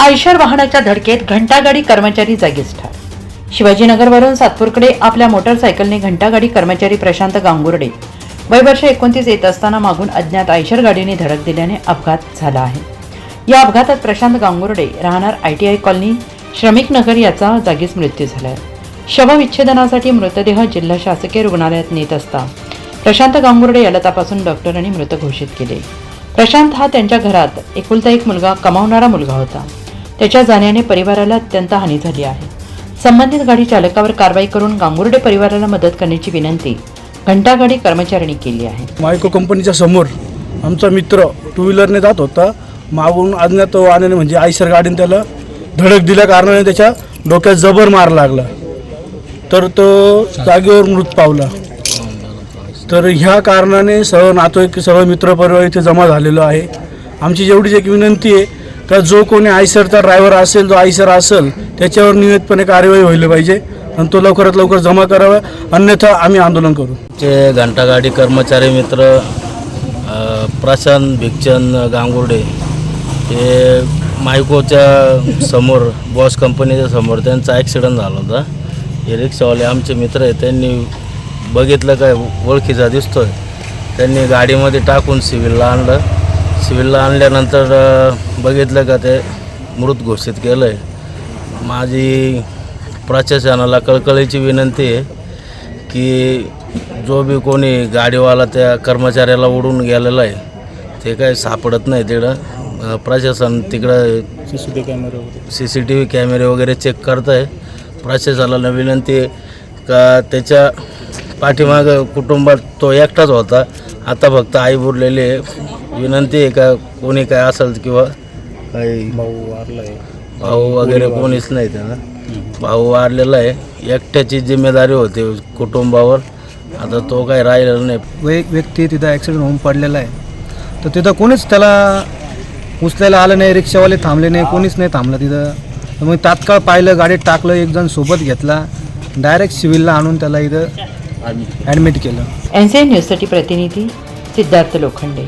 Eicher वाहनाच्या धडकेत घंटागाडी कर्मचारी जागीच ठार. शिवाजीनगरवरून सातपूरकडे आपल्या मोटरसायकलने घंटागाडी कर्मचारी प्रशांत गांगुर्डे. वय वर्ष एकोणतीस येत असताना मागून अज्ञात आयशर गाडीने धडक दिल्याने अपघात झाला आहे. या अपघातात प्रशांत गांगुर्डे राहणार आय टी आय कॉलनी श्रमिक नगर याचा जागीच मृत्यू झाला आहे शवविच्छेदनासाठी मृतदेह जिल्हा शासकीय रुग्णालयात नेत असता प्रशांत गांगुर्डे याला तपासून डॉक्टरांनी मृत घोषित केले. प्रशांत हा त्यांच्या घरात एकुलता एक मुलगा कमावणारा मुलगा होता. त्याच्या जाण्याने परिवाराला अत्यंत हानी झाली आहे. संबंधित गाडी चालकावर कारवाई करून गांगुर्डे परिवाराला मदत करण्याची विनंती घंटागाडी कर्मचाऱ्यांनी केली आहे. मायको कंपनीच्या समोर आमचा मित्र टू व्हीलरने जात होता. मागून अज्ञात वाहनाने म्हणजे आयसर गाडीने त्याला धडक दिल्या कारणाने त्याच्या डोक्यात जबर मार लागला. तर तो जागेवर मृत पावला. तर ह्या कारणाने सर्व नातेवाईक सर्व मित्रपरिवार इथे जमा झालेलो आहे. आमची जेवढीच एक विनंती आहे का जो कोणी आयसरचा ड्रायव्हर असेल जो आयसर असेल त्याच्यावर नियमितपणे कार्यवाही व्हायला पाहिजे आणि तो लवकरात लवकर जमा करावा. अन्यथा आम्ही आंदोलन करू. जे घंटागाडी कर्मचारी मित्र प्रशांत भिक्चंद गांगुर्डे हे मायकोच्या समोर बॉस कंपनीच्या समोर त्यांचा ॲक्सिडेंट झाला होता. हे रिक्षावाले आमचे मित्र आहे त्यांनी बघितलं काय ओळखीचा दिसतोय. त्यांनी गाडीमध्ये टाकून सिव्हिलला आणलं. सिव्हिलला आणल्यानंतर बघितलं का ते मृत घोषित केलं आहे माझी प्रशासनाला कळकळीची विनंती आहे की जो बी कोणी गाडीवाला त्या कर्मचाऱ्याला उडून गेलेला आहे ते काय सापडत नाही तिकडं. प्रशासन तिकडं सी सी टी व्ही कॅमेरे वगैरे चेक करत आहे प्रशासनाला विनंती आहे का त्याच्या पाठीमागं कुटुंबात तो एकटाच होता. आता फक्त आई बुरलेली आहे. विनंती आहे का कोणी काय असेल किंवा काही भाऊ वगैरे कोणीच नाही त्याला. भाऊ वारलेला आहे. एकट्याची जिम्मेदारी होती कुटुंबावर. आता तो काही राहिलेला नाही. एक व्यक्ती तिथं ॲक्सिडेंट होऊन पडलेला आहे. तर तिथं कोणीच त्याला उचलायला आलं नाही रिक्षावाले थांबले नाही कोणीच नाही थांबलं तिथं. तर मग तात्काळ पाहिलं गाडीत टाकलं एक जण सोबत घेतला. डायरेक्ट सिव्हिलला आणून त्याला इथं ॲडमिट केलं. एन सी एन न्यूजसाठी प्रतिनिधी सिद्धार्थ लोखंडे.